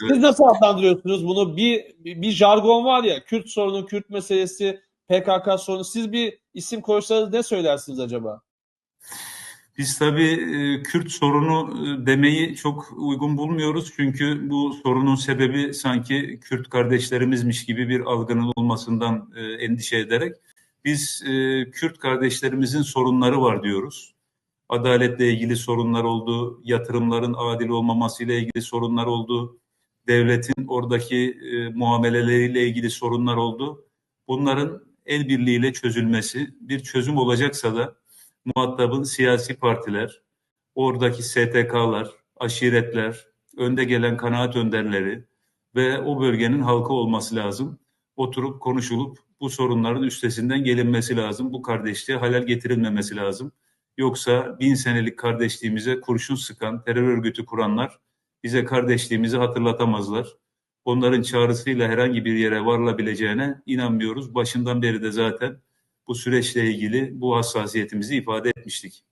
Siz nasıl adlandırıyorsunuz bunu? Bir, bir, jargon var ya, Kürt sorunu, Kürt meselesi, PKK sorunu. Siz bir isim koysanız ne söylersiniz acaba? Biz tabii e, Kürt sorunu e, demeyi çok uygun bulmuyoruz. Çünkü bu sorunun sebebi sanki Kürt kardeşlerimizmiş gibi bir algının olmasından e, endişe ederek biz Kürt kardeşlerimizin sorunları var diyoruz. Adaletle ilgili sorunlar oldu, yatırımların adil olmamasıyla ilgili sorunlar oldu, devletin oradaki muameleleriyle ilgili sorunlar oldu. Bunların el birliğiyle çözülmesi, bir çözüm olacaksa da muhatabın siyasi partiler, oradaki STK'lar, aşiretler, önde gelen kanaat önderleri ve o bölgenin halkı olması lazım. Oturup konuşulup bu sorunların üstesinden gelinmesi lazım. Bu kardeşliğe halal getirilmemesi lazım. Yoksa bin senelik kardeşliğimize kurşun sıkan, terör örgütü kuranlar bize kardeşliğimizi hatırlatamazlar. Onların çağrısıyla herhangi bir yere varılabileceğine inanmıyoruz. Başından beri de zaten bu süreçle ilgili bu hassasiyetimizi ifade etmiştik.